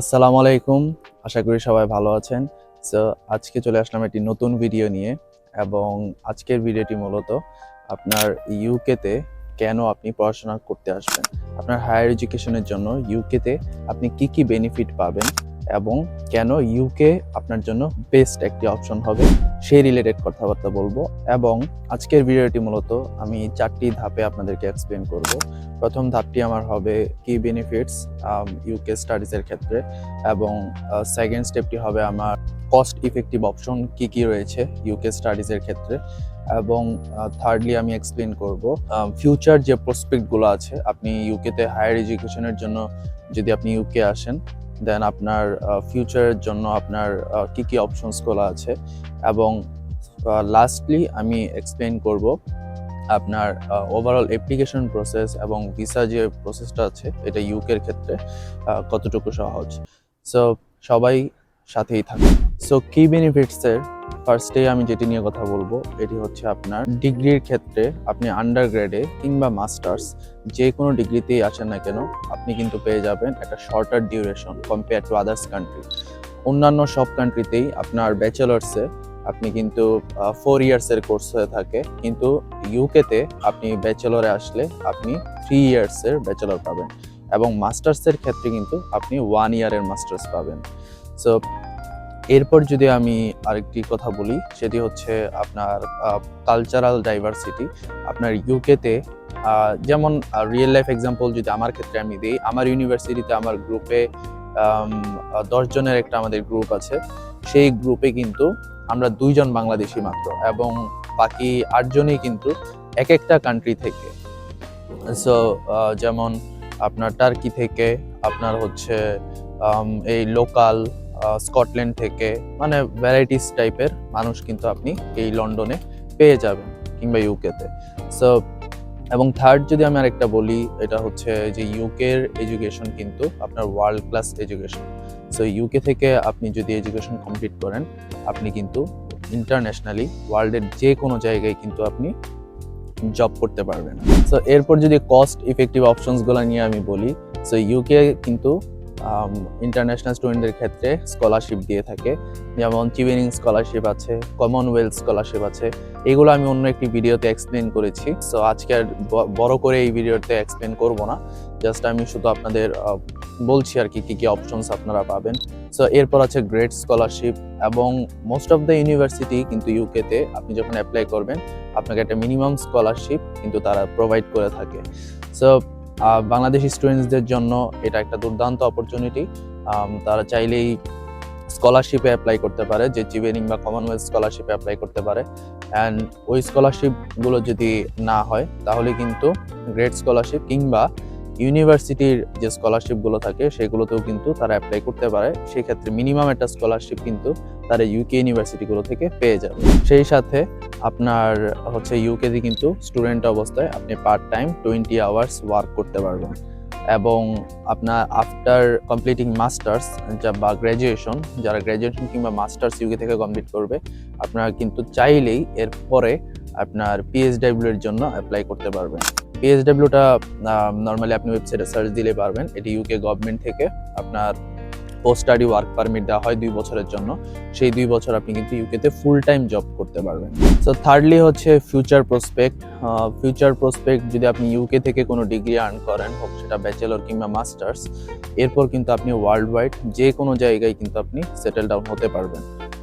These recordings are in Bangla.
আসসালামু আলাইকুম। আশা করি সবাই ভালো আছেন। সো আজকে চলে আসলাম একটি নতুন ভিডিও নিয়ে এবং আজকের ভিডিওটি মূলত আপনার ইউকেতে কেন আপনি পড়াশোনা করতে আসবেন? আপনার হায়ার এডুকেশনের জন্য ইউকেতে আপনি কি কি বেনিফিট পাবেন? এবং কেন ইউকে আপনার জন্য বেস্ট একটি অপশন হবে সেই রিলেটেড কথাবার্তা বলব এবং আজকের ভিডিওটি মূলত আমি চারটি ধাপে আপনাদেরকে এক্সপ্লেন করব। প্রথম ধাপটি আমার হবে কি বেনিফিটস ইউকে স্টাডিজের ক্ষেত্রে এবং সেকেন্ড স্টেপটি হবে আমার কস্ট ইফেক্টিভ অপশন কি কি রয়েছে ইউকে স্টাডিজের ক্ষেত্রে এবং থার্ডলি আমি এক্সপ্লেন করব ফিউচার যে প্রসপেক্টগুলো আছে আপনি ইউকেতে হায়ার এডুকেশনের জন্য যদি আপনি ইউকে আসেন দেন আপনার ফিউচারের জন্য আপনার কী কি অপশনসগুলো আছে? এবং লাস্টলি আমি এক্সপ্লেন করব আপনার ওভারঅল অ্যাপ্লিকেশন প্রসেস এবং ভিসা যে প্রসেসটা আছে, এটা ইউকের ক্ষেত্রে কতটুকু সহজ? সো সবাই সাথেই থাকে সো কি বেনিফিটসের ফার্স্টে আমি যেটি নিয়ে কথা বলব, এটি হচ্ছে আপনার ডিগ্রির ক্ষেত্রে আপনি আন্ডার গ্রেডে কিংবা মাস্টার্স যে কোনো ডিগ্রিতেই আসেন না কেন, আপনি কিন্তু পেয়ে যাবেন একটা shorter duration compare to others country অন্যান্য সব কান্ট্রিতেই আপনার ব্যাচেলার্সে আপনি কিন্তু ফোর ইয়ার্সের কোর্স হয়ে থাকে। কিন্তু ইউকেতে আপনি ব্যাচেলরে আসলে আপনি থ্রি ইয়ার্সের ব্যাচেলর পাবেন এবং মাস্টার্সের ক্ষেত্রে কিন্তু আপনি ওয়ান ইয়ারের মাস্টার্স পাবেন। সো এরপর যদি আমি আরেকটি কথা বলি, সেটি হচ্ছে আপনার কালচারাল ডাইভার্সিটি আপনার ইউকেতে যেমন রিয়েল লাইফ এক্সাম্পল যদি আমার ক্ষেত্রে আমি দিই, আমার ইউনিভার্সিটিতে আমার গ্রুপে দশজনের একটা আমাদের গ্রুপ আছে। সেই গ্রুপে কিন্তু আমরা দুইজন বাংলাদেশি মাত্র এবং বাকি আটজনই কিন্তু এক একটা কান্ট্রি থেকে। সো যেমন আপনার টার্কি থেকে, আপনার হচ্ছে এই লোকাল স্কটল্যান্ড থেকে মানে ভ্যারাইটিস টাইপের মানুষ কিন্তু আপনি এই লন্ডনে পেয়ে যাবেন কিংবা ইউকেতে সো এবং থার্ড যদি আমি আরেকটা বলি, এটা হচ্ছে যে ইউকের এডুকেশন কিন্তু আপনার world class education so UK থেকে আপনি যদি এডুকেশন কমপ্লিট করেন, আপনি কিন্তু ইন্টারন্যাশনালি ওয়ার্ল্ডের যে কোনো জায়গায় কিন্তু আপনি জব করতে পারবেন। সো এরপর যদি কস্ট ইফেক্টিভ অপশনসগুলো নিয়ে আমি বলি সো ইউকে কিন্তু ইন্টারন্যাশনাল স্টুডেন্টদের ক্ষেত্রে স্কলারশিপ দিয়ে থাকে। যেমন চিভেনিং স্কলারশিপ আছে কমনওয়েলথ স্কলারশিপ আছে। এগুলো আমি অন্য একটি ভিডিওতে এক্সপ্লেন করেছি। সো আজকে আর বড় করে এই ভিডিওতে এক্সপ্লেন করব না। জাস্ট আমি শুধু আপনাদের বলছি আর কি কি কি অপশনস আপনারা পাবেন। সো এরপর আছে গ্রেড স্কলারশিপ এবং মোস্ট অফ দ্য ইউনিভার্সিটি কিন্তু ইউকেতে আপনি যখন অ্যাপ্লাই করবেন, আপনাকে একটা মিনিমাম স্কলারশিপ কিন্তু তারা প্রোভাইড করে থাকে। সো বাংলাদেশি স্টুডেন্টসদের জন্য এটা একটা দুর্দান্ত অপরচুনিটি তারা চাইলেই স্কলারশিপে অ্যাপ্লাই করতে পারে, যে জিভেনিং বা কমনওয়েলথ স্কলারশিপে অ্যাপ্লাই করতে পারে। অ্যান্ড ওই স্কলারশিপগুলো যদি না হয়, তাহলে কিন্তু গ্রেট স্কলারশিপ কিংবা ইউনিভার্সিটির যে স্কলারশিপগুলো থাকে, সেগুলোতেও কিন্তু তারা অ্যাপ্লাই করতে পারে। সেক্ষেত্রে মিনিমাম একটা স্কলারশিপ কিন্তু তারা ইউকে ইউনিভার্সিটিগুলো থেকে পেয়ে যাবে। সেই সাথে আপনার হচ্ছে ইউকেতে কিন্তু স্টুডেন্ট অবস্থায় আপনি part time twenty hours work করতে পারবেন। এবং আপনার আফটার কমপ্লিটিং মাস্টার্স যা বা গ্র্যাজুয়েশন যারা গ্র্যাজুয়েশন কিংবা মাস্টার্স ইউকে থেকে কমপ্লিট করবে, আপনারা কিন্তু চাইলেই এরপরে আপনার পিএইচডাব্লিউ এর জন্য অ্যাপ্লাই করতে পারবেন। পিএইচডাব্লিউটা নর্মালি আপনি ওয়েবসাইটে সার্চ দিলে পারবেন। এটি ইউকে গভর্নমেন্ট থেকে আপনার পোস্ট স্টাডি ওয়ার্ক পারমিট দেওয়া হয় দুই বছরের জন্য। সেই দুই বছর আপনি কিন্তু ইউকেতে ফুল টাইম জব করতে পারবেন। সো থার্ডলি হচ্ছে ফিউচার প্রসপেক্ট ফিউচার প্রসপেক্ট যদি আপনি ইউকে থেকে কোনো ডিগ্রি আর্ন করেন, হোক সেটা ব্যাচেলর কিংবা মাস্টার্স এরপর কিন্তু আপনি ওয়ার্ল্ড ওয়াইড যে কোনো জায়গায় কিন্তু আপনি সেটেল ডাউন হতে পারবেন।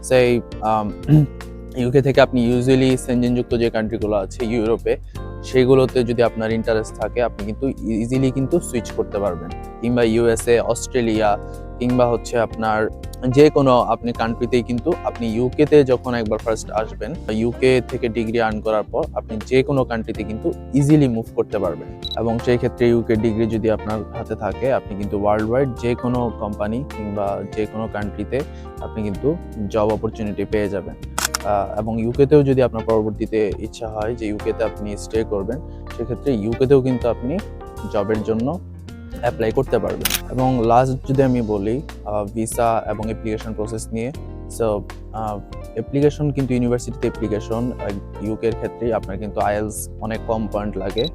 সেই ইউকে থেকে আপনি ইউজুয়ালি সেনজেনযুক্ত যে কান্ট্রিগুলো আছে ইউরোপে সেগুলোতে যদি আপনার ইন্টারেস্ট থাকে, আপনি কিন্তু ইজিলি কিন্তু সুইচ করতে পারবেন। কিংবা ইউএসএ অস্ট্রেলিয়া কিংবা হচ্ছে আপনার যে কোনো আপনি কান্ট্রিতেই কিন্তু আপনি ইউকেতে যখন একবার ফার্স্ট আসবেন ইউকে থেকে ডিগ্রি আর্ন করার পর আপনি যে কোনো কান্ট্রিতে কিন্তু ইজিলি মুভ করতে পারবেন। এবং সেই ক্ষেত্রে ইউকে ডিগ্রি যদি আপনার হাতে থাকে, আপনি কিন্তু ওয়ার্ল্ড ওয়াইড যে কোনো কোম্পানি কিংবা যে কোনো কান্ট্রিতে আপনি কিন্তু জব অপরচুনিটি পেয়ে যাবেন। এবং ইউকেতেও যদি আপনার পরবর্তীতে ইচ্ছা হয় যে ইউকেতে আপনি স্টে করবেন, সেক্ষেত্রে ইউকেতেও কিন্তু আপনি জবের জন্য অ্যাপ্লাই করতে পারবে। এবং লাস্ট যদি আমি বলি ভিসা এবং অ্যাপ্লিকেশন প্রসেস নিয়ে সো অ্যাপ্লিকেশন কিন্তু ইউনিভার্সিটিতে অ্যাপ্লিকেশন ইউকের ক্ষেত্রে আপনার কিন্তু আইএলস অনেক কম পয়েন্ট লাগে।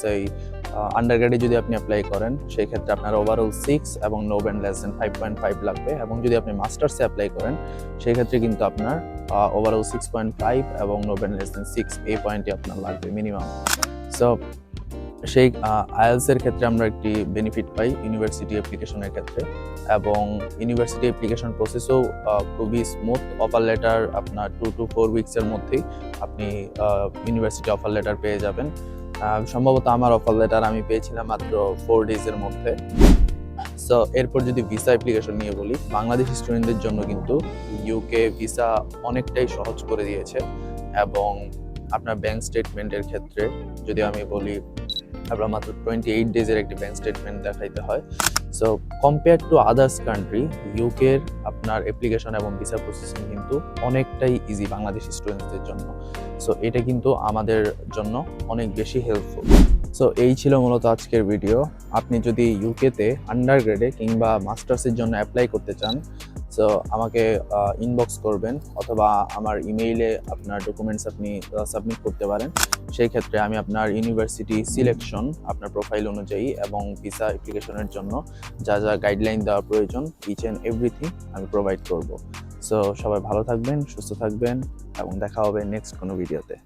সেই আন্ডারগ্রেডে যদি আপনি অ্যাপ্লাই করেন সেই ক্ষেত্রে আপনার ওভারঅল সিক্স এবং no band less than five point five লাগবে। এবং যদি আপনি মাস্টার্সে অ্যাপ্লাই করেন সেই ক্ষেত্রে কিন্তু আপনার ওভারঅল সিক্স পয়েন্ট ফাইভ এবং no band less than six এই পয়েন্টই আপনার লাগবে মিনিমাম সো সেই আইএলস এর ক্ষেত্রে আমরা একটি বেনিফিট পাই ইউনিভার্সিটি অ্যাপ্লিকেশনের ক্ষেত্রে এবং ইউনিভার্সিটি অ্যাপ্লিকেশন প্রসেসও খুবই স্মুথ অফার লেটার আপনার টু টু ফোর উইকসের মধ্যেই আপনি ইউনিভার্সিটি অফার লেটার পেয়ে যাবেন। সম্ভবত আমার অফার লেটার আমি পেয়েছিলাম মাত্র ফোর ডেজের মধ্যে। সো এরপর যদি ভিসা অ্যাপ্লিকেশন নিয়ে বলি, বাংলাদেশি স্টুডেন্টদের জন্য কিন্তু ইউকে ভিসা অনেকটাই সহজ করে দিয়েছে এবং আপনার ব্যাংক স্টেটমেন্টের ক্ষেত্রে যদি আমি বলি আপনার মাত্র টোয়েন্টি এইট ডেজের একটি ব্যাংক স্টেটমেন্ট দেখাইতে হয়। So compare to others country ইউকের আপনার অ্যাপ্লিকেশন এবং ভিসা প্রসেসিং কিন্তু অনেকটাই ইজি বাংলাদেশি স্টুডেন্টসদের জন্য। সো এটা কিন্তু আমাদের জন্য অনেক বেশি হেল্পফুল সো এই ছিল মূলত আজকের ভিডিও আপনি যদি ইউকেতে আন্ডার গ্রেডে কিংবা মাস্টার্সের জন্য অ্যাপ্লাই করতে চান সো আমাকে ইনবক্স করবেন অথবা আমার ইমেইলে আপনার ডকুমেন্টস আপনি সাবমিট করতে পারেন। সেই ক্ষেত্রে আমি আপনার ইউনিভার্সিটি সিলেকশন আপনার প্রোফাইল অনুযায়ী এবং ভিসা অ্যাপ্লিকেশনের জন্য যা যা গাইডলাইন দেওয়া প্রয়োজন ইচ অ্যান্ড এভরিথিং আমি প্রোভাইড করব। সো সবাই ভালো থাকবেন, সুস্থ থাকবেন এবং দেখা হবে নেক্সট কোনো ভিডিওতে